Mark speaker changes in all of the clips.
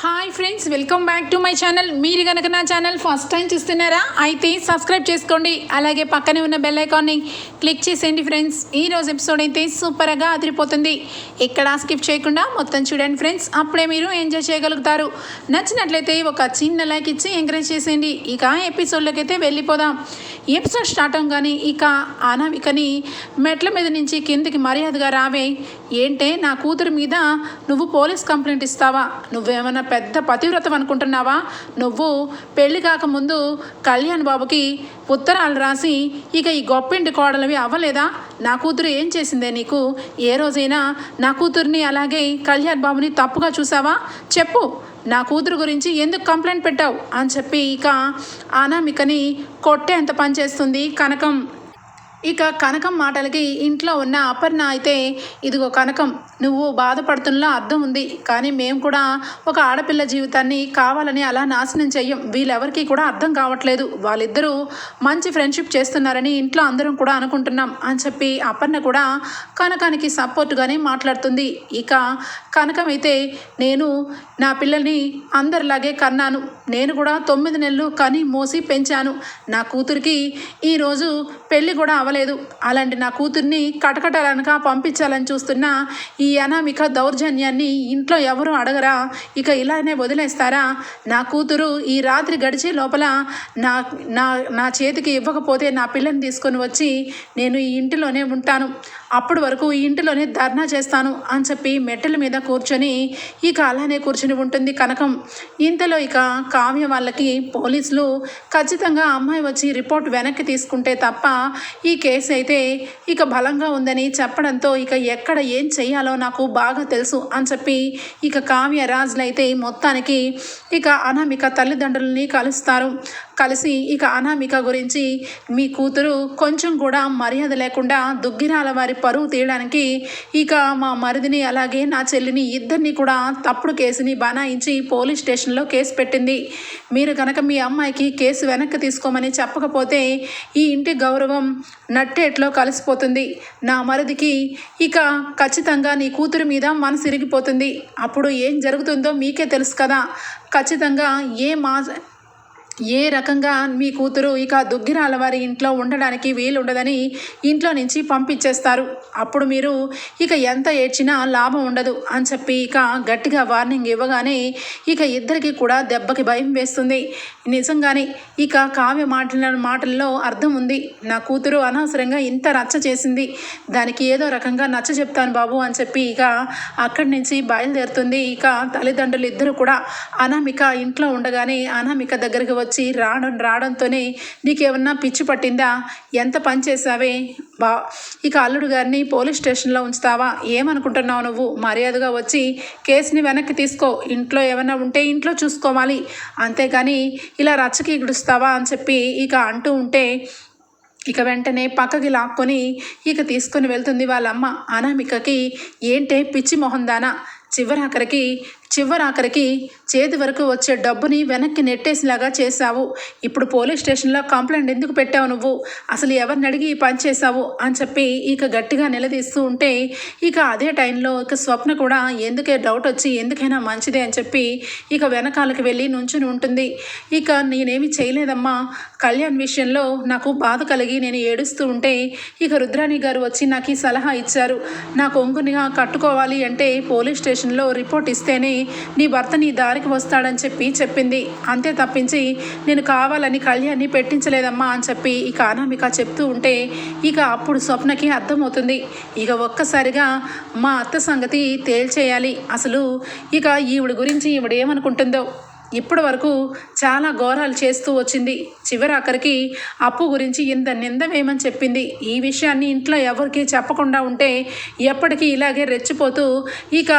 Speaker 1: Hi friends welcome back to my channel మీరు కనుక నా ఛానల్ ఫస్ట్ టైం చూస్తున్నారా అయితే సబ్స్క్రైబ్ చేసుకోండి. అలాగే పక్కనే ఉన్న బెల్ ఐకాన్ని క్లిక్ చేసేయండి ఫ్రెండ్స్ ఈ రోజు ఎపిసోడ్ అయితే సూపర్గా అదిరిపోతుంది. ఇక్కడ స్కిప్ చేయకుండా మొత్తం చూడండి ఫ్రెండ్స్ అప్పుడే మీరు ఎంజాయ్ చేయగలుగుతారు. నచ్చినట్లయితే ఒక చిన్న లైక్ ఇచ్చి ఎంకరేజ్ చేసేయండి. ఇక ఎపిసోడ్లోకి అయితే వెళ్ళిపోదాం. ఎపిసోడ్ స్టార్ట్ అవగానే ఇక అనామికని మెట్ల మీద నుంచి కిందికి మర్యాదగా రావే. ఏంటే నా కూతురు మీద నువ్వు పోలీస్ కంప్లైంట్ ఇస్తావా? పెద్ద పతివ్రతం అనుకుంటున్నావా? నువ్వు పెళ్ళి కాకముందు కళ్యాణ్ బాబుకి ఉత్తరాలు రాసి ఇక ఈ గొప్పింటి కోడలవి అవ్వలేదా? నా కూతురు ఏం చేసిందే నీకు? ఏ రోజైనా నా కూతుర్ని అలాగే కళ్యాణ్ బాబుని తప్పుగా చూసావా? చెప్పు నా కూతురు గురించి ఎందుకు కంప్లైంట్ పెట్టావు? అని చెప్పి ఇక అనామికని కొట్టేంత పనిచేస్తుంది కనకం. ఇక కనకం మాటలకి ఇంట్లో ఉన్న అపర్ణ అయితే ఇదిగో కనకం నువ్వు బాధపడుతున్నా అర్థం ఉంది. కానీ మేము కూడా ఒక ఆడపిల్ల జీవితాన్ని కావాలని అలా నాశనం చెయ్యం. వీళ్ళెవరికి కూడా అర్థం కావట్లేదు. వాళ్ళిద్దరూ మంచి ఫ్రెండ్షిప్ చేస్తున్నారని ఇంట్లో అందరం కూడా అనుకుంటున్నాం అని చెప్పి అపర్ణ కూడా కనకానికి సపోర్ట్గానే మాట్లాడుతుంది. ఇక కనకమైతే నేను నా పిల్లల్ని అందరిలాగే కన్నాను. నేను కూడా తొమ్మిది నెలలు కని మోసి పెంచాను. నా కూతురికి ఈరోజు పెళ్ళి కూడా అవ్వలేదు అలాంటి నా కూతుర్ని కటకటాలనక పంపించాలని చూస్తున్న ఈ అనామిక దౌర్జన్యాన్ని ఇంట్లో ఎవరు అడగరా? ఇక ఇలానే వదిలేస్తారా? నా కూతురు ఈ రాత్రి గడిచే లోపల నా నా నా చేతికి ఇవ్వకపోతే నా పిల్లని తీసుకొని వచ్చి నేను ఈ ఇంటిలోనే ఉంటాను. అప్పటి వరకు ఈ ఇంటిలోనే ధర్నా చేస్తాను అని చెప్పి మెట్టెల మీద కూర్చొని ఇక అలానే కూర్చుని ఉంటుంది కనకం. ఇంతలో ఇక కావ్య వాళ్ళకి పోలీసులు ఖచ్చితంగా అమ్మాయి వచ్చి రిపోర్ట్ వెనక్కి తీసుకుంటే తప్ప ఈ కేసు అయితే ఇక బలంగా ఉందని చెప్పడంతో ఇక ఎక్కడ ఏం చేయాలో చెయ్యాలో నాకు బాగా తెలుసు అని చెప్పి ఇక కావ్య రాజులు అయితే మొత్తానికి ఇక అనామిక తల్లిదండ్రులని కలుస్తారు. కలిసి ఇక అనామిక గురించి మీ కూతురు కొంచెం కూడా మర్యాద లేకుండా దుగ్గిరాల వారి పరువు తీయడానికి ఇక మా మరిదిని అలాగే నా చెల్లిని ఇద్దరిని కూడా తప్పుడు కేసుని బనాయించి పోలీస్ స్టేషన్లో కేసు పెట్టింది. మీరు కనుక మీ అమ్మాయికి కేసు వెనక్కి తీసుకోమని చెప్పకపోతే ఈ ఇంటి గౌరవం నట్టేట్లో కలిసిపోతుంది. నా మరిదికి ఇక ఖచ్చితంగా నీ కూతురు మీద మనసు ఇరిగిపోతుంది. అప్పుడు ఏం జరుగుతుందో మీకే తెలుసు కదా. ఖచ్చితంగా ఏ మా ఏ రకంగా మీ కూతురు ఇక దుగ్గిరాల వారి ఇంట్లో ఉండడానికి వీలుండదని ఇంట్లో నుంచి పంపించేస్తారు. అప్పుడు మీరు ఇక ఎంత ఏడ్చినా లాభం ఉండదు అని చెప్పి ఇక గట్టిగా వార్నింగ్ ఇవ్వగానే ఇక ఇద్దరికి కూడా దెబ్బకి భయం వేస్తుంది. నిజంగానే ఇక కావ్య మాటల మాటల్లో అర్థం ఉంది. నా కూతురు అనవసరంగా ఇంత రచ్చ చేసింది. దానికి ఏదో రకంగా నచ్చ చెప్తాను బాబు అని చెప్పి ఇక అక్కడి నుంచి బయలుదేరుతుంది. ఇక తల్లిదండ్రులు ఇద్దరు కూడా అనామిక ఇంట్లో ఉండగానే అనామిక దగ్గరికి వచ్చి రావడం రావడంతోనే నీకేమన్నా పిచ్చి పట్టిందా? ఎంత పని చేసావే బా ఇక అల్లుడు గారిని పోలీస్ స్టేషన్లో ఉంచుతావా? ఏమనుకుంటున్నావు నువ్వు? మర్యాదగా వచ్చి కేసుని వెనక్కి తీసుకో. ఇంట్లో ఏమైనా ఉంటే ఇంట్లో చూసుకోవాలి. అంతేగాని ఇలా రచ్చకి ఇడుస్తావా అని చెప్పి ఇక అంటూ ఉంటే ఇక వెంటనే పక్కకి లాక్కొని ఇక తీసుకొని వెళ్తుంది వాళ్ళమ్మ. అనామికకి ఏంటే పిచ్చి మొహం చివరి చివరాఖరికి చివరాఖరికి చేతి వరకు వచ్చే డబ్బుని వెనక్కి నెట్టేసేలాగా చేశావు. ఇప్పుడు పోలీస్ స్టేషన్లో కంప్లైంట్ ఎందుకు పెట్టావు నువ్వు? అసలు ఎవరిని అడిగి ఈ పని చేశావు? అని చెప్పి ఇక గట్టిగా నిలదీస్తూ ఉంటే ఇక అదే టైంలో ఇక స్వప్న కూడా ఎందుకే డౌట్ వచ్చి ఎందుకైనా మంచిదే అని చెప్పి ఇక వెనకాలకి వెళ్ళి నుంచుని ఉంటుంది. ఇక నేనేమి చేయలేదమ్మా. కళ్యాణ్ విషయంలో నాకు బాధ కలిగి నేను ఏడుస్తూ ఉంటే ఇక రుద్రాణి గారు వచ్చి నాకు ఈ సలహా ఇచ్చారు. నా కొంగునిగా కట్టుకోవాలి అంటే పోలీస్ స్టేషన్లో రిపోర్ట్ ఇస్తేనే నీ భర్త నీ దారికి వస్తాడని చెప్పి చెప్పింది. అంతే తప్పించి నేను కావాలని కళ్యాణ్ని పెట్టించలేదమ్మా అని చెప్పి ఇక అనామిక చెప్తూ ఉంటే ఇక అప్పుడు స్వప్నకి అర్థమవుతుంది. ఇక ఒక్కసారిగా మా అత్త సంగతి తేల్చేయాలి. అసలు ఇక ఈవిడ గురించి ఈవిడ ఏమనుకుంటుందో ఇప్పటి వరకు చాలా ఘోరాలు చేస్తూ వచ్చింది. చివరి అక్కడికి అప్పు గురించి ఇంత నింద వేయమని చెప్పింది. ఈ విషయాన్ని ఇంట్లో ఎవరికి చెప్పకుండా ఉంటే ఎప్పటికీ ఇలాగే రెచ్చిపోతూ ఇక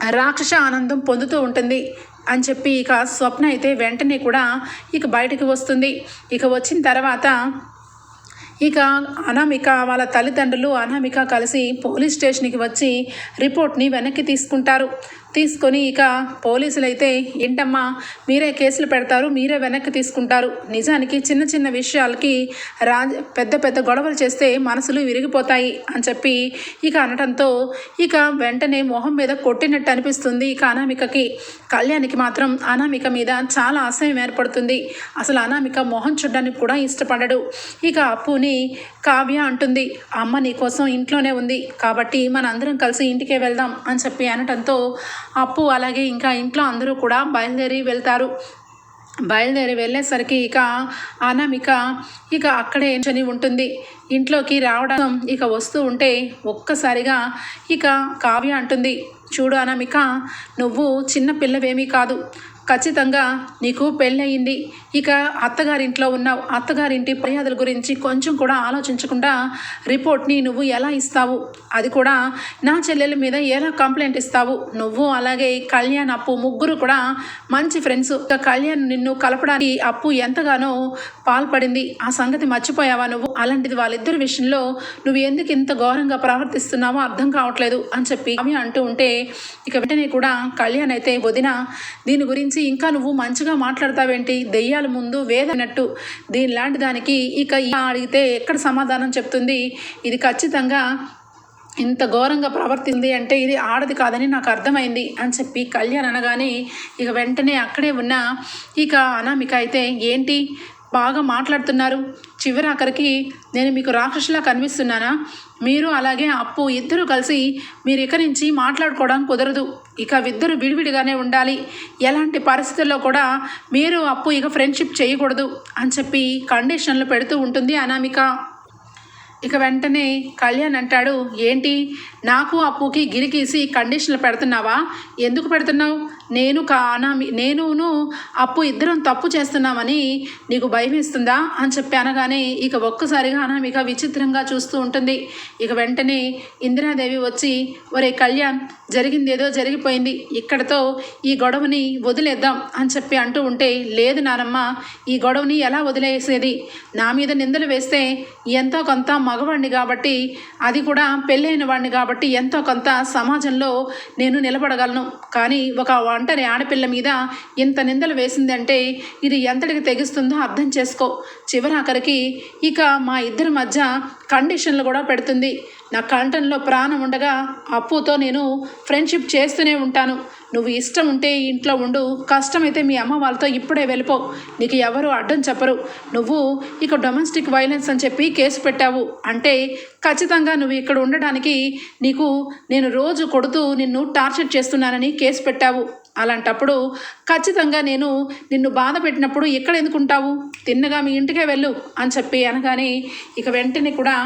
Speaker 1: రాక్షస ఆనందం పొందుతూ ఉంటుంది అని చెప్పి ఇక స్వప్న అయితే వెంటనే కూడా ఇక బయటకు వస్తుంది. ఇక వచ్చిన తర్వాత ఇక అనామిక వాళ్ళ తల్లిదండ్రులు అనామిక కలిసి పోలీస్ స్టేషన్కి వచ్చి రిపోర్ట్ని వెనక్కి తీసుకుంటారు. తీసుకొని ఇక పోలీసులు అయితే ఏంటమ్మా మీరే కేసులు పెడతారు మీరే వెనక్కి తీసుకుంటారు. నిజానికి చిన్న చిన్న విషయాలకి రాజ పెద్ద పెద్ద గొడవలు చేస్తే మనసులు విరిగిపోతాయి అని చెప్పి ఇక అనటంతో ఇక వెంటనే మొహం మీద కొట్టినట్టు అనిపిస్తుంది ఇక అనామికకి. కళ్యాణికి మాత్రం అనామిక మీద చాలా అసహ్యం ఏర్పడుతుంది. అసలు అనామిక మొహం చూడడానికి కూడా ఇష్టపడడు. ఇక అప్పుని కావ్య అంటుంది అమ్మ నీ కోసం ఇంట్లోనే ఉంది. కాబట్టి మనందరం కలిసి ఇంటికే వెళ్దాం అని చెప్పి అనటంతో అప్పు అలాగే ఇంకా ఇంట్లో అందరూ కూడా బయలుదేరి వెళ్తారు. బయలుదేరి వెళ్ళేసరికి ఇక అనామిక ఇక అక్కడే చని ఉంటుంది. ఇంట్లోకి రావడం ఇక వస్తూ ఉంటే ఒక్కసారిగా ఇక కావ్య అంటుంది చూడు అనామిక నువ్వు చిన్న పిల్లవేమీ కాదు. ఖచ్చితంగా నీకు పెళ్ళయింది. ఇక అత్తగారింట్లో ఉన్నావు అత్తగారింటి ఫిర్యాదుల గురించి కొంచెం కూడా ఆలోచించకుండా రిపోర్ట్ని నువ్వు ఎలా ఇస్తావు? అది కూడా నా చెల్లెల మీద ఎలా కంప్లైంట్ ఇస్తావు? నువ్వు అలాగే కళ్యాణ్ అప్పు ముగ్గురు కూడా మంచి ఫ్రెండ్స్. ఇక కళ్యాణ్ నిన్ను కలపడానికి అప్పు ఎంతగానో పాల్పడింది. ఆ సంగతి మర్చిపోయావా నువ్వు? అలాంటిది వాళ్ళిద్దరి విషయంలో నువ్వు ఎందుకు ఇంత ఘోరంగా ప్రవర్తిస్తున్నావో అర్థం కావట్లేదు అని చెప్పి అవి అంటూ ఉంటే ఇక వెంటనే కూడా కళ్యాణ్ అయితే వదిన దీని గురించి ఇంకా నువ్వు మంచిగా మాట్లాడతావేంటి? దెయ్యాల ముందు వేదనట్టు. దీనిలాంటి దానికి ఇక అడిగితే ఎక్కడ సమాధానం చెప్తుంది? ఇది ఖచ్చితంగా ఇంత ఘోరంగా ప్రవర్తింది అంటే ఇది ఆడది కాదని నాకు అర్థమైంది అని చెప్పి కళ్యాణ్ అనగానే ఇక వెంటనే అక్కడే ఉన్న ఇక అనామిక అయితే ఏంటి? బాగా మాట్లాడుతున్నారు. చివరి ఆఖరికి నేను మీకు రాక్షసులా కనిపిస్తున్నానా? మీరు అలాగే అప్పు ఇద్దరు కలిసి మీరు ఇక నుంచి మాట్లాడుకోవడం కుదరదు. ఇక ఇద్దరు విడివిడిగానే ఉండాలి. ఎలాంటి పరిస్థితుల్లో కూడా మీరు అప్పు ఇక ఫ్రెండ్షిప్ చేయకూడదు అని చెప్పి కండిషన్లు పెడుతూ ఉంటుంది అనామిక. ఇక వెంటనే కళ్యాణ్ అంటాడు ఏంటి? నాకు అప్పుకి గిరికీసి కండిషన్లు పెడుతున్నావా? ఎందుకు పెడుతున్నావు? నేను కానా నేనును అప్పు ఇద్దరం తప్పు చేస్తున్నామని నీకు భయం ఇస్తుందా అని చెప్పి అనగానే ఇక ఒక్కసారిగా అనామిక విచిత్రంగా చూస్తూ ఉంటుంది. ఇక వెంటనే ఇందిరాదేవి వచ్చి ఒరే కళ్యాణ్ జరిగింది ఏదో జరిగిపోయింది. ఇక్కడతో ఈ గొడవని వదిలేద్దాం అని చెప్పి అంటూ ఉంటే లేదు నానమ్మ ఈ గొడవని ఎలా వదిలేసేది? నా మీద నిందలు వేస్తే ఎంతో కొంత మగవాడిని కాబట్టి అది కూడా పెళ్ళైన వాడిని కాబట్టి ఎంతో కొంత సమాజంలో నేను నిలబడగలను. కానీ ఒక ఒంటరి ఆడపిల్ల మీద ఇంత నిందలు వేసిందంటే ఇది ఎంతటికి తెగిస్తుందో అర్థం చేసుకో. చివరాఖరికి ఇక మా ఇద్దరి మధ్య కండిషన్లు కూడా పెడుతుంది. నా కంఠంలో ప్రాణం ఉండగా అప్పుతో నేను ఫ్రెండ్షిప్ చేస్తూనే ఉంటాను. నువ్వు ఇష్టం ఉంటే ఇంట్లో ఉండు కష్టమైతే మీ అమ్మ వాళ్ళతో ఇప్పుడే వెళ్ళిపో. నీకు ఎవరు అడ్డం చెప్పరు. నువ్వు ఇక డొమెస్టిక్ వైలెన్స్ అని చెప్పి కేసు పెట్టావు. అంటే ఖచ్చితంగా నువ్వు ఇక్కడ ఉండడానికి నీకు నేను రోజు కొడుతూ నిన్ను టార్చర్ చేస్తున్నానని కేసు పెట్టావు. అలాంటప్పుడు ఖచ్చితంగా నేను నిన్ను బాధ పెట్టినప్పుడు ఎక్కడ ఎందుకుంటావు? తిన్నగా మీ ఇంటికే వెళ్ళు అని చెప్పి అనగానే ఇక వెంటనే కూడా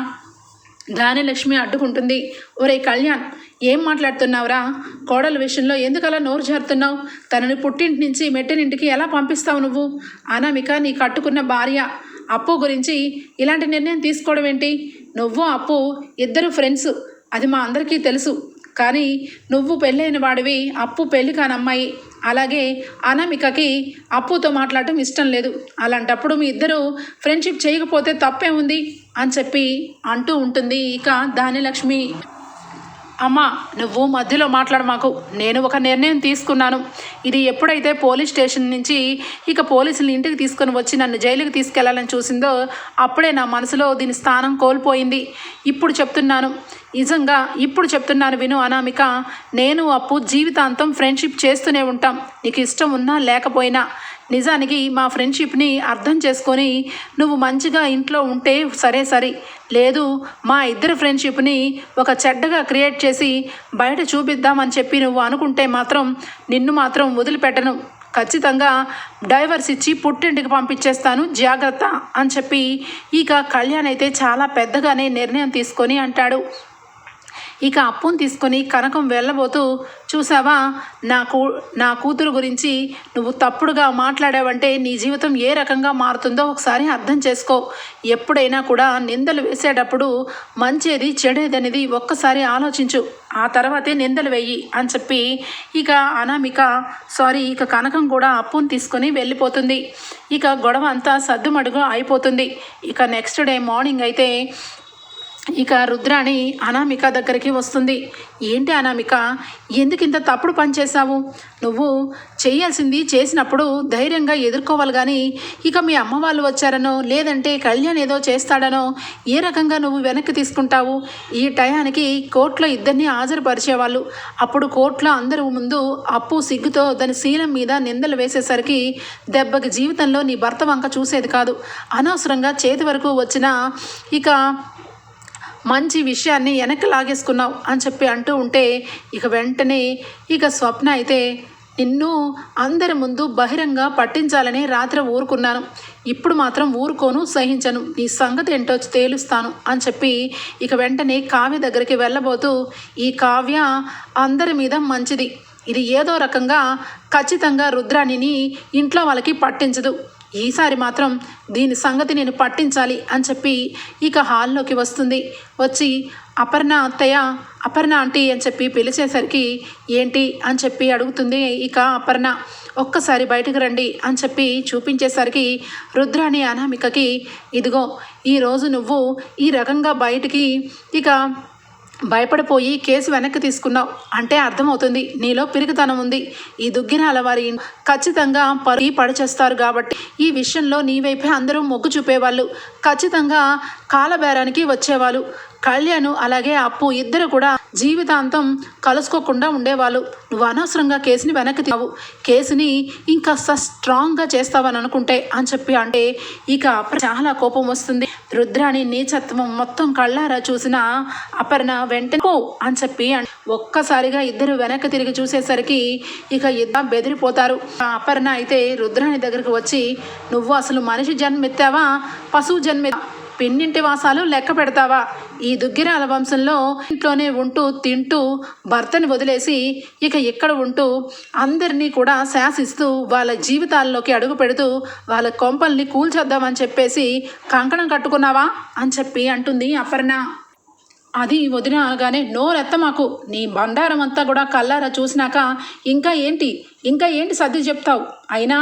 Speaker 1: దాని లక్ష్మి అడ్డుకుంటుంది. ఒరే కళ్యాణ్ ఏం మాట్లాడుతున్నావురా? కోడల విషయంలో ఎందుకలా నోరు జారుతున్నావు? తనని పుట్టింటి నుంచి మెట్టినింటికి ఎలా పంపిస్తావు నువ్వు? అనామిక నీ కట్టుకున్న భార్య. అప్పు గురించి ఇలాంటి నిర్ణయం తీసుకోవడం ఏంటి? నువ్వు అప్పు ఇద్దరు ఫ్రెండ్స్. అది మా అందరికీ తెలుసు. కానీ నువ్వు పెళ్ళైన వాడివి అప్పు పెళ్ళి కాని అమ్మాయి అలాగే అనామికకి అప్పుతో మాట్లాడటం ఇష్టం లేదు. అలాంటప్పుడు మీ ఇద్దరు ఫ్రెండ్షిప్ చేయకపోతే తప్పే ఉంది అని చెప్పి అంటూ ఉంటుంది ఇక దానిలక్ష్మి అమ్మా నువ్వు మధ్యలో మాట్లాడ మాకు. నేను ఒక నిర్ణయం తీసుకున్నాను. ఇది ఎప్పుడైతే పోలీస్ స్టేషన్ నుంచి ఇక పోలీసులు ఇంటికి తీసుకొని వచ్చి నన్ను జైలుకి తీసుకెళ్ళాలని చూసిందో అప్పుడే నా మనసులో దీని స్థానం కోల్పోయింది. ఇప్పుడు చెప్తున్నాను నిజంగా ఇప్పుడు చెప్తున్నాను విను అనామిక నేను అప్పు జీవితాంతం ఫ్రెండ్షిప్ చేస్తూనే ఉంటాం. నీకు ఇష్టం ఉన్నా లేకపోయినా. నిజానికి మా ఫ్రెండ్షిప్ని అర్థం చేసుకొని నువ్వు మంచిగా ఇంట్లో ఉంటే సరే సరే. లేదు మా ఇద్దరి ఫ్రెండ్షిప్ని ఒక చెడ్డగా క్రియేట్ చేసి బయట చూపిద్దామని చెప్పి నువ్వు అనుకుంటే మాత్రం నిన్ను మాత్రం వదిలిపెట్టను. ఖచ్చితంగా డైవర్స్ ఇచ్చి పుట్టింటికి పంపించేస్తాను జాగ్రత్త అని చెప్పి ఇక కళ్యాణ్ అయితే చాలా పెద్దగానే నిర్ణయం తీసుకొని అంటాడు. ఇక అప్పును తీసుకొని కనకం వెళ్ళబోతూ చూసావా నా కూ నా కూతురు గురించి నువ్వు తప్పుడుగా మాట్లాడావంటే నీ జీవితం ఏ రకంగా మారుతుందో ఒకసారి అర్థం చేసుకో. ఎప్పుడైనా కూడా నిందలు వేసేటప్పుడు మంచిది చెడేదనేది ఒక్కసారి ఆలోచించు. ఆ తర్వాతే నిందలు వెయ్యి అని చెప్పి ఇక అనామిక సారీ ఇక కనకం కూడా అప్పును తీసుకొని వెళ్ళిపోతుంది. ఇక గొడవ అంతా సద్దుమడుగు అయిపోతుంది. ఇక నెక్స్ట్ డే మార్నింగ్ అయితే ఇక రుద్రాణి అనామిక దగ్గరికి వస్తుంది. ఏంటి అనామిక? ఎందుకు ఇంత తప్పుడు పనిచేశావు నువ్వు చేయాల్సింది చేసినప్పుడు ధైర్యంగా ఎదుర్కోవాలి కానీ ఇక మీ అమ్మ వాళ్ళు వచ్చారనో లేదంటే కళ్యాణ్ ఏదో చేస్తాడనో ఏ రకంగా నువ్వు వెనక్కి తీసుకుంటావు? ఈ టయానికి కోర్టులో ఇద్దరిని హాజరుపరిచేవాళ్ళు. అప్పుడు కోర్టులో అందరూ ముందు అప్పు సిగ్గుతో దాని శీలం మీద నిందలు వేసేసరికి దెబ్బకి జీవితంలో నీ భర్త వంక చూసేది కాదు. అనవసరంగా చేతి వరకు వచ్చిన ఇక మంచి విషయాన్ని వెనక్కి లాగేసుకున్నావు అని చెప్పి అంటూ ఉంటే ఇక వెంటనే ఇక స్వప్న అయితే నిన్ను అందరి ముందు బహిరంగ పట్టించాలని రాత్రి ఊరుకున్నాను. ఇప్పుడు మాత్రం ఊరుకోను సహించను. నీ సంగతి ఏంటో తేలుస్తాను అని చెప్పి ఇక వెంటనే కావ్య దగ్గరికి వెళ్ళబోతూ ఈ కావ్య అందరి మీద మంచిది. ఇది ఏదో రకంగా ఖచ్చితంగా రుద్రాణిని ఇంట్లో వాళ్ళకి పట్టించదు. ఈసారి మాత్రం దీని సంగతి నేను పట్టించాలి అని చెప్పి ఇక హాల్లోకి వస్తుంది. వచ్చి అపర్ణ అత్తయ్య అపర్ణ ఆంటీ అని చెప్పి పిలిచేసరికి ఏంటి? అని చెప్పి అడుగుతుంది ఇక అపర్ణ. ఒక్కసారి బయటకు రండి అని చెప్పి చూపించేసరికి రుద్రాణి అనామికకి ఇదిగో ఈరోజు నువ్వు ఈ రకంగా బయటికి ఇక భయపడిపోయి కేసు వెనక్కి తీసుకున్నావు. అంటే అర్థమవుతుంది నీలో పిరికితనం ఉంది. ఈ దుగ్గిన అలవారి ఖచ్చితంగా పరి పడిచేస్తారు కాబట్టి ఈ విషయంలో నీ వైపే అందరూ మొగ్గు చూపేవాళ్ళు. ఖచ్చితంగా కాలబేరానికి వచ్చేవాళ్ళు. కళ్యాణ్ అలాగే అప్పు ఇద్దరు కూడా జీవితాంతం కలుసుకోకుండా ఉండేవాళ్ళు. నువ్వు అనవసరంగా కేసుని వెనక్కి తీవు. కేసుని ఇంకా స్ట్రాంగ్గా చేస్తావని అనుకుంటే అని చెప్పి అంటే ఇక చాలా కోపం వస్తుంది. రుద్రాని నీచత్వం మొత్తం కళ్ళారా చూసిన అపర్ణ వెంటనే కో అని చెప్పి ఒక్కసారిగా ఇద్దరు వెనక్కి తిరిగి చూసేసరికి ఇక ఇద్దరు బెదిరిపోతారు. అపర్ణ అయితే రుద్రాని దగ్గరికి వచ్చి నువ్వు అసలు మనిషి జన్మెత్తావా? పశువు జన్మెత్తా పిన్నింటి వాసాలు లెక్క పెడతావా? ఈ దుగ్గిరాల వంశంలో ఇంట్లోనే ఉంటూ తింటూ భర్తని వదిలేసి ఇక ఇక్కడ ఉంటూ అందరినీ కూడా శాసిస్తూ వాళ్ళ జీవితాల్లోకి అడుగు పెడుతూ వాళ్ళ కొంపల్ని కూల్చేద్దామని చెప్పేసి కంకణం కట్టుకున్నావా అని చెప్పి అంటుంది అపర్ణ. అది వదిన అనగానే నోరెత్త మాకు. నీ బండారం అంతా కూడా కల్లారా చూసినాక ఇంకా ఏంటి? ఇంకా ఏంటి సర్ది చెప్తావు? అయినా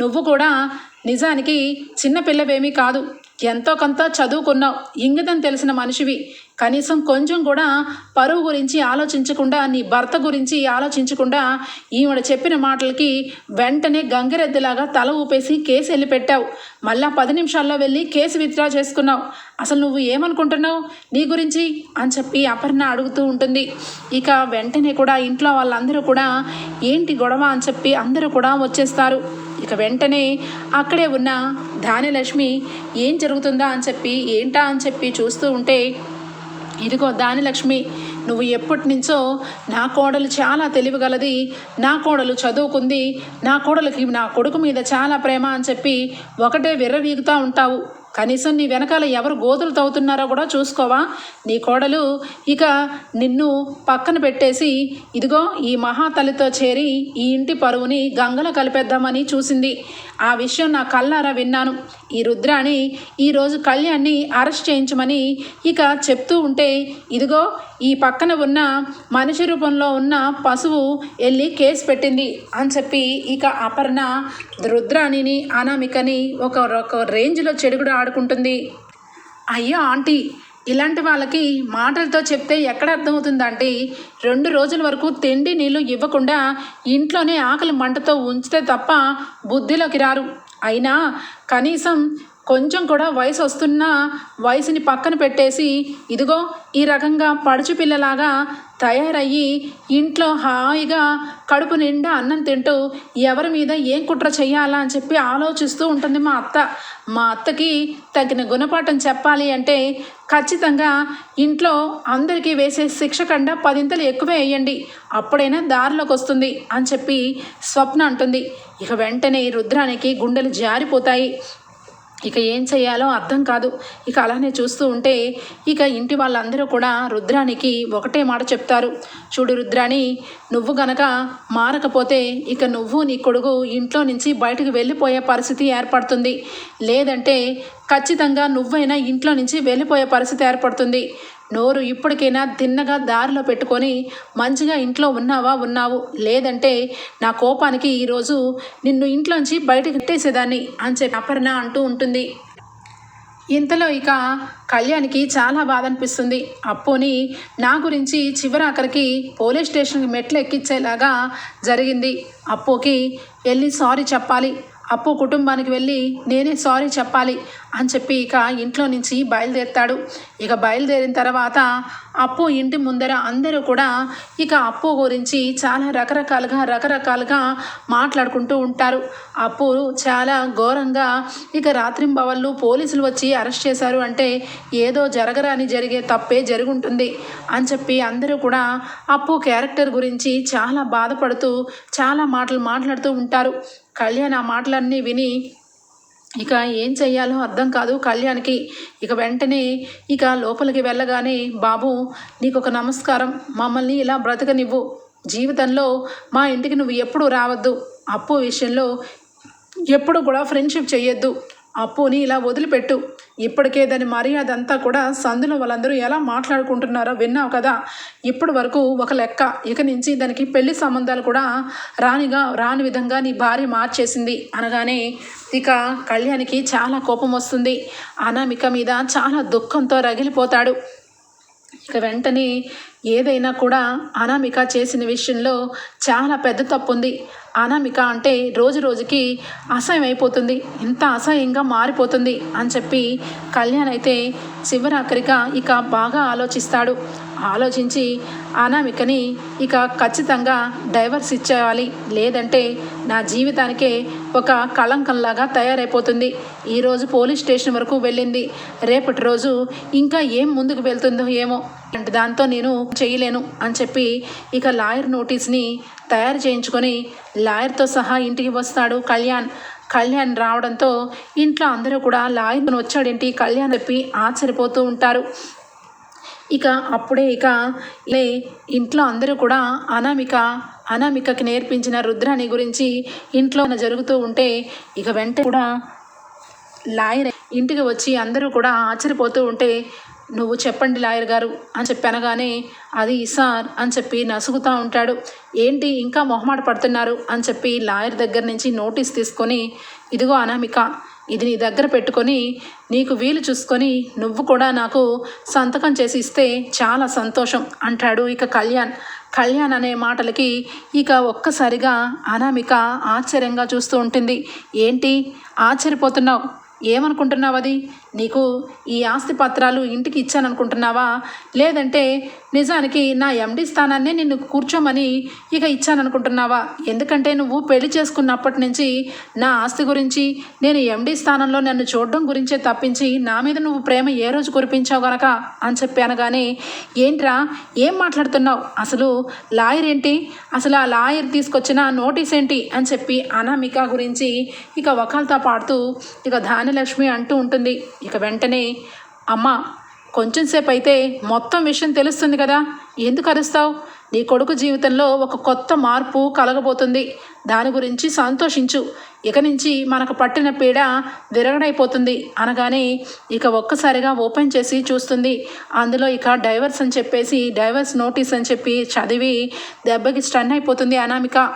Speaker 1: నువ్వు కూడా నిజానికి చిన్నపిల్లవేమీ కాదు. ఎంతో కొంత చదువుకున్నావు ఇంగితం తెలిసిన మనిషివి. కనీసం కొంచెం కూడా పరువు గురించి ఆలోచించకుండా నీ భర్త గురించి ఆలోచించకుండా ఈవిడ చెప్పిన మాటలకి వెంటనే గంగిరెద్దులాగా తల ఊపేసి కేసు వెళ్ళి పెట్టావు. మళ్ళా పది నిమిషాల్లో వెళ్ళి కేసు విత్డ్రా చేసుకున్నావు. అసలు నువ్వు ఏమనుకుంటున్నావు? నీ గురించి? అని చెప్పి అపర్ణ అడుగుతూ ఉంటుంది. ఇక వెంటనే కూడా ఇంట్లో వాళ్ళందరూ కూడా ఏంటి గొడవ? అని చెప్పి అందరూ కూడా వచ్చేస్తారు. ఇక వెంటనే అక్కడే ఉన్న ధాన్యలక్ష్మి ఏం జరుగుతుందా అని చెప్పి ఏంటా అని చెప్పి చూస్తూ ఉంటే ఇదిగో దానిలక్ష్మి నువ్వు ఎప్పటి నుంచో నా కోడలు చాలా తెలివిగలది నా కోడలు చదువుకుంది నా కోడలికి నా కొడుకు మీద చాలా ప్రేమ అని చెప్పి ఒకటే విర్రవీగుతూ ఉంటావు. కనీసం నీ వెనకాల ఎవరు గోతులు తవ్వుతున్నారో కూడా చూసుకోవా? నీ కోడలు ఇక నిన్ను పక్కన పెట్టేసి ఇదిగో ఈ మహాతల్లితో చేరి ఈ ఇంటి పరువుని గంగలో కలిపేద్దామని చూసింది. ఆ విషయం నా కల్లారా విన్నాను. ఈ రుద్రాణి ఈరోజు కళ్యాణ్ని అరెస్ట్ చేయించమని ఇక చెప్తూ ఉంటే ఇదిగో ఈ పక్కన ఉన్న మనిషి రూపంలో ఉన్న పశువు వెళ్ళి కేసు పెట్టింది అని చెప్పి ఇక అపర్ణ రుద్రాణిని అనామికని ఒక రేంజ్లో చెడుగుడు మాట్లాడుకుంటుంది. అయ్యో ఆంటీ ఇలాంటి వాళ్ళకి మాటలతో చెప్తే ఎక్కడ అర్థమవుతుందంటే రెండు రోజుల వరకు తిండి నీళ్ళు ఇవ్వకుండా ఇంట్లోనే ఆకలి మంటతో ఉంచితే తప్ప బుద్ధిలోకి రారు. అయినా కనీసం కొంచెం కూడా వయసు వస్తున్న వయసుని పక్కన పెట్టేసి ఇదిగో ఈ రకంగా పడుచు పిల్లలాగా తయారయ్యి ఇంట్లో హాయిగా కడుపు నిండా అన్నం తింటూ ఎవరి మీద ఏం కుట్ర చేయాలా అని చెప్పి ఆలోచిస్తూ ఉంటుంది మా అత్త. మా అత్తకి తగిన గుణపాఠం చెప్పాలి అంటే ఖచ్చితంగా ఇంట్లో అందరికీ వేసే శిక్ష కండా పదింతలు ఎక్కువే వేయండి. అప్పుడైనా దారిలోకి వస్తుంది అని చెప్పి స్వప్న అంటుంది. ఇక వెంటనే రుద్రానికి గుండెలు జారిపోతాయి. ఇక ఏం చేయాలో అర్థం కాదు. ఇక అలానే చూస్తూ ఉంటే ఇక ఇంటి వాళ్ళందరూ కూడా రుద్రానికి ఒకటే మాట చెప్తారు. చూడు రుద్రాని నువ్వు గనక మారకపోతే ఇక నువ్వు నీ కొడుకు ఇంట్లో నుంచి బయటకు వెళ్ళిపోయే పరిస్థితి ఏర్పడుతుంది. లేదంటే ఖచ్చితంగా నువ్వైనా ఇంట్లో నుంచి వెళ్ళిపోయే పరిస్థితి ఏర్పడుతుంది. నోరు ఇప్పటికైనా తిన్నగా దారిలో పెట్టుకొని మంచిగా ఇంట్లో ఉన్నావా ఉన్నావు? లేదంటే నా కోపానికి ఈరోజు నిన్ను ఇంట్లోంచి బయటకు పెట్టేసేదాన్ని అని చెప్పి అపర్ణ అంటూ ఉంటుంది. ఇంతలో ఇక కళ్యాణ్కి చాలా బాధ అనిపిస్తుంది అప్పుని నా గురించి చివరి ఆఖరికి పోలీస్ స్టేషన్కి మెట్లు ఎక్కించేలాగా జరిగింది. అప్పుకి వెళ్ళి సారీ చెప్పాలి? అప్పు కుటుంబానికి వెళ్ళి నేనే సారీ చెప్పాలి అని చెప్పి ఇక ఇంట్లో నుంచి బయలుదేరుతాడు. ఇక బయలుదేరిన తర్వాత అప్పు ఇంటి ముందర అందరూ కూడా ఇక అప్పు గురించి చాలా రకరకాలుగా రకరకాలుగా మాట్లాడుకుంటూ ఉంటారు. అప్పు చాలా ఘోరంగా ఇక రాత్రింబవళ్ళు పోలీసులు వచ్చి అరెస్ట్ చేశారు అంటే ఏదో జరగరాని జరిగే తప్పే జరుగుంటుంది అని చెప్పి అందరూ కూడా అప్పు క్యారెక్టర్ గురించి చాలా బాధపడుతూ చాలా మాటలు మాట్లాడుతూ ఉంటారు. కళ్యాణ్ ఆ మాటలన్నీ విని ఇక ఏం చెయ్యాలో అర్థం కాదు కళ్యాణ్కి. ఇక వెంటనే ఇక లోపలికి వెళ్ళగానే బాబు నీకు ఒక నమస్కారం. మమ్మల్ని ఇలా బ్రతకనివ్వు. జీవితంలో మా ఇంటికి నువ్వు ఎప్పుడు రావద్దు. అప్పు విషయంలో ఎప్పుడు కూడా ఫ్రెండ్షిప్ చేయొద్దు అప్పుని ఇలా వదిలిపెట్టు. ఇప్పటికే దాని మర్యాద అంతా కూడా సందులో వాళ్ళందరూ ఎలా మాట్లాడుకుంటున్నారో విన్నావు కదా? ఇప్పటి వరకు ఒక లెక్క. ఇక నుంచి దానికి పెళ్ళి సంబంధాలు కూడా రానిగా రాని విధంగా నీ భార్య మార్చేసింది అనగానే ఇక కళ్యాణికి చాలా కోపం వస్తుంది. అనామిక మీద చాలా దుఃఖంతో రగిలిపోతాడు. ఇక వెంటనే ఏదైనా కూడా అనామిక చేసిన విషయంలో చాలా పెద్ద తప్పు ఉంది అనామిక అంటే రోజు రోజుకి అసహ్యం అయిపోతుంది. ఇంత అసహ్యంగా మారిపోతుంది అని చెప్పి కళ్యాణ్ అయితే చివరాఖరిగా ఇక బాగా ఆలోచిస్తాడు. ఆలోచించి అనామికని ఇక ఖచ్చితంగా డైవర్స్ ఇచ్చేయాలి. లేదంటే నా జీవితానికే ఒక కళంకంలాగా తయారైపోతుంది. ఈరోజు పోలీస్ స్టేషన్ వరకు వెళ్ళింది. రేపటి రోజు ఇంకా ఏం ముందుకు వెళ్తుందో ఏమో. అంటే దాంతో నేను చేయలేను అని చెప్పి ఇక లాయర్ నోటీస్ని తయారు చేయించుకొని లాయర్తో సహా ఇంటికి వస్తాడు కళ్యాణ్. కళ్యాణ్ రావడంతో ఇంట్లో అందరూ కూడా లాయర్ వచ్చాడేంటి? కళ్యాణ్ చెప్పి ఆశ్చర్యపోతూ ఉంటారు. ఇక అప్పుడే ఇక లే ఇంట్లో అందరూ కూడా అనామిక అనామికకి నేర్పించిన రుద్రాని గురించి ఇంట్లో జరుగుతూ ఉంటే ఇక వెంట కూడా లాయర్ ఇంటికి వచ్చి అందరూ కూడా ఆశ్చర్యపోతూ ఉంటే నువ్వు చెప్పండి లాయర్ గారు అని చెప్పి అనగానే అది సార్ అని చెప్పి నసుగుతూ ఉంటాడు. ఏంటి ఇంకా మొహమాట పడుతున్నారు అని చెప్పి లాయర్ దగ్గర నుంచి నోటీస్ తీసుకొని ఇదిగో అనామిక ఇది నీ దగ్గర పెట్టుకొని నీకు వీలు చూసుకొని నువ్వు కూడా నాకు సంతకం చేసి ఇస్తే చాలా సంతోషం అంటాడు ఇక కళ్యాణ్. కళ్యాణ్ అనే మాటలకి ఇక ఒక్కసారిగా అనామిక ఆశ్చర్యంగా చూస్తూ ఉంటుంది. ఏంటి? ఆశ్చర్యపోతున్నావు? ఏమనుకుంటున్నావు అది నీకు ఈ ఆస్తి పత్రాలు ఇంటికి ఇచ్చాననుకుంటున్నావా? లేదంటే నిజానికి నా ఎండి స్థానాన్ని నిన్ను కూర్చోమని ఇక ఇచ్చాననుకుంటున్నావా? ఎందుకంటే నువ్వు పెళ్ళి చేసుకున్నప్పటి నుంచి నా ఆస్తి గురించి నేను ఎండి స్థానంలో నన్ను చూడడం గురించే తప్పించి నా మీద నువ్వు ప్రేమ ఏ రోజు కురిపించావు గనక? అని చెప్పాను కానీ ఏంట్రా? ఏం మాట్లాడుతున్నావు? అసలు లాయర్ ఏంటి? అసలు ఆ లాయర్ తీసుకొచ్చిన నోటీస్ ఏంటి? అని చెప్పి అనామిక గురించి ఇక వకాల్తా పాడుతూ ఇక ధాన్యలక్ష్మి అంటూ ఉంటుంది. ఇక వెంటనే అమ్మ కొంచెం సేపు అయితే మొత్తం విషయం తెలుస్తుంది కదా. ఎందుకు అరుస్తావు? నీ కొడుకు జీవితంలో ఒక కొత్త మార్పు కలగబోతుంది. దాని గురించి సంతోషించు. ఇక నుంచి మనకు పట్టిన పీడ విరగడైపోతుంది. అనగానే ఇక ఒక్కసారిగా ఓపెన్ చేసి చూస్తుంది. అందులో ఇక డైవర్స్ అని చెప్పేసి డైవర్స్ నోటీస్ అని చెప్పి చదివి దెబ్బకి స్టన్ అయిపోతుంది అనామిక.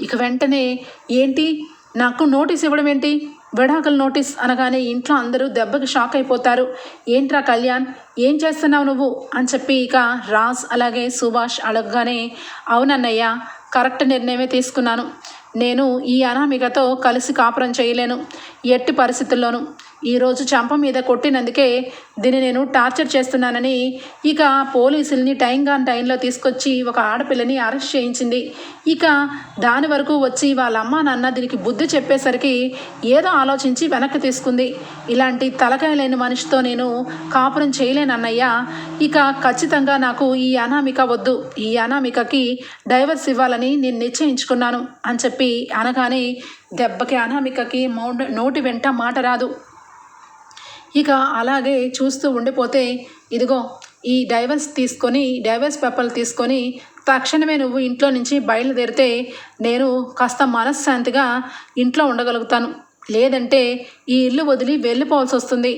Speaker 1: ఇక వెంటనే ఏంటి? నాకు నోటీస్ ఇవ్వడం ఏంటి? విడాకుల నోటీస్ అనగానే ఇంట్లో అందరూ దెబ్బకి షాక్ అయిపోతారు. ఏంట్రా కళ్యాణ్? ఏం చేస్తున్నావు నువ్వు? అని చెప్పి ఇక రాజ్ అలాగే సుభాష్ అడగగానే అవునన్నయ్య కరెక్ట్ నిర్ణయమే తీసుకున్నాను. నేను ఈ అనామికతో కలిసి కాపురం చేయలేను. ఎట్టి పరిస్థితుల్లోనూ. ఈరోజు చంప మీద కొట్టినందుకే దీన్ని నేను టార్చర్ చేస్తున్నానని ఇక పోలీసుల్ని టైంగా టైంలో తీసుకొచ్చి ఒక ఆడపిల్లని అరెస్ట్ చేయించింది. ఇక దాని వరకు వచ్చి వాళ్ళ అమ్మ నాన్న దీనికి బుద్ధి చెప్పేసరికి ఏదో ఆలోచించి వెనక్కి తీసుకుంది. ఇలాంటి తలకాయ లేని మనిషితో నేను కాపురం చేయలేనన్నయ్య ఇక ఖచ్చితంగా నాకు ఈ అనామిక వద్దు. ఈ అనామికకి డైవర్స్ ఇవ్వాలని నేను నిశ్చయించుకున్నాను అని చెప్పి అనగానే దెబ్బకి అనామికకి మౌండ్ నోటి వెంట మాట రాదు. ఇక అలాగే చూస్తూ ఉండిపోతే ఇదిగో ఈ డైవర్స్ తీసుకొని డైవర్స్ పేపర్లు తీసుకొని తక్షణమే నువ్వు ఇంట్లో నుంచి బయలుదేరితే నేను కాస్త మనశ్శాంతిగా ఇంట్లో ఉండగలుగుతాను. లేదంటే ఈ ఇల్లు వదిలి వెళ్ళిపోవాల్సి వస్తుంది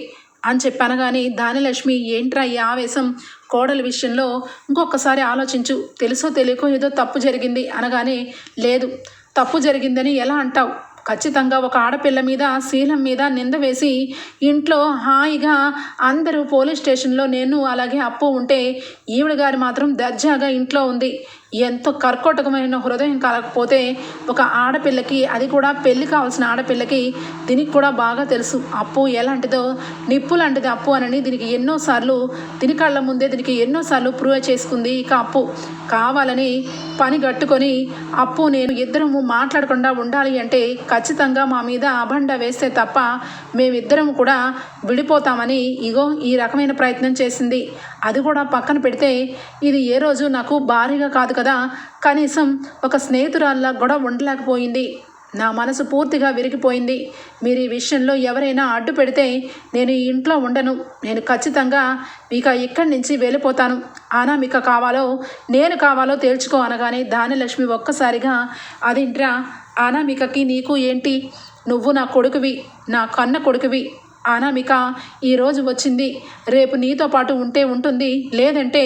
Speaker 1: అని చెప్పాను కానీ దానిలక్ష్మి ఏంట్రా ఈ ఆవేశం? కోడల విషయంలో ఇంకొకసారి ఆలోచించు. తెలుసో తెలియకో ఏదో తప్పు జరిగింది అనగానే లేదు తప్పు జరిగిందని ఎలా అంటావు? ఖచ్చితంగా ఒక ఆడపిల్ల మీద శీలం మీద నింద వేసి ఇంట్లో హాయిగా అందరూ పోలీస్ స్టేషన్లో నేను అలాగే అప్పు ఉంటే ఈవిడ గారు మాత్రం దర్జాగా ఇంట్లో ఉంది. ఎంతో కర్కోటకమైన హృదయం కాకపోతే ఒక ఆడపిల్లకి అది కూడా పెళ్ళి కావాల్సిన ఆడపిల్లకి దీనికి కూడా బాగా తెలుసు. అప్పు ఎలాంటిదో నిప్పు లాంటిది అప్పు అనని దీనికి ఎన్నోసార్లు దీని కళ్ళ ముందే దీనికి ఎన్నోసార్లు ప్రూవ్ చేసుకుంది ఇక అప్పు. కావాలని పని కట్టుకొని అప్పు నేను ఇద్దరము మాట్లాడకుండా ఉండాలి అంటే ఖచ్చితంగా మా మీద అభండ వేస్తే తప్ప మేమిద్దరం కూడా విడిపోతామని ఇగో ఈ రకమైన ప్రయత్నం చేసింది. అది కూడా పక్కన పెడితే ఇది ఏ రోజు నాకు భారీగా కాదు కదా. కనీసం ఒక స్నేహితురాల్లా కూడా ఉండలేకపోయింది. నా మనసు పూర్తిగా విరిగిపోయింది. మీరు ఈ విషయంలో ఎవరైనా అడ్డు పెడితే నేను ఈ ఇంట్లో ఉండను. నేను ఖచ్చితంగా ఇక ఇక్కడి నుంచి వెళ్ళిపోతాను. అనామిక కావాలో నేను కావాలో తేల్చుకో అనగానే దానిలక్ష్మి ఒక్కసారిగా అదింట్రా అనామికకి నీకు ఏంటి? నువ్వు నా కొడుకువి నా కన్న కొడుకువి. అనామిక ఈరోజు వచ్చింది. రేపు నీతో పాటు ఉంటే ఉంటుంది. లేదంటే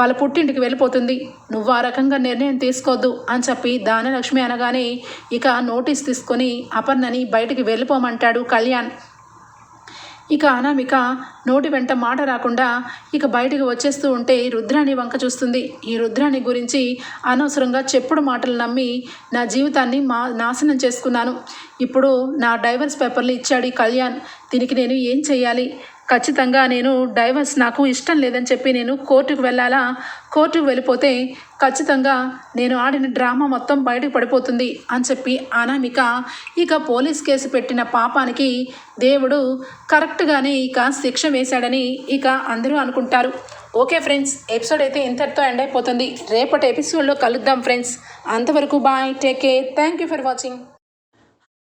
Speaker 1: వాళ్ళ పుట్టింటికి వెళ్ళిపోతుంది. నువ్వు ఆ రకంగా నిర్ణయం తీసుకోవద్దు అని చెప్పి దానలక్ష్మి అనగానే ఇక నోటీస్ తీసుకొని అపర్ణని బయటికి వెళ్ళిపోమంటాడు కళ్యాణ్. ఇక అనామిక నోటి వెంట మాట రాకుండా ఇక బయటకు వచ్చేస్తూ ఉంటే రుద్రాణి వంక చూస్తుంది. ఈ రుద్రాణి గురించి అనవసరంగా చెప్పుడు మాటలు నమ్మి నా జీవితాన్ని మా నాశనం చేసుకున్నాను. ఇప్పుడు నా డైవర్స్ పేపర్లు ఇచ్చాడు ఈ కళ్యాణ్. దీనికి నేను ఏం చేయాలి ఖచ్చితంగా నేను డైవర్స్ నాకు ఇష్టం లేదని చెప్పి నేను కోర్టుకు వెళ్ళాలా? కోర్టుకు వెళ్ళిపోతే ఖచ్చితంగా నేను ఆడిన డ్రామా మొత్తం బయటకు పడిపోతుంది అని చెప్పి అనామిక ఇక పోలీస్ కేసు పెట్టిన పాపానికి దేవుడు కరెక్ట్గానే ఇక శిక్ష వేశాడని ఇక అందరూ అనుకుంటారు. ఓకే ఫ్రెండ్స్ ఎపిసోడ్ అయితే ఇంతటితో ఎండ్ అయిపోతుంది. రేపటి ఎపిసోడ్లో కలుద్దాం ఫ్రెండ్స్. అంతవరకు bye take care. Thank you for watching.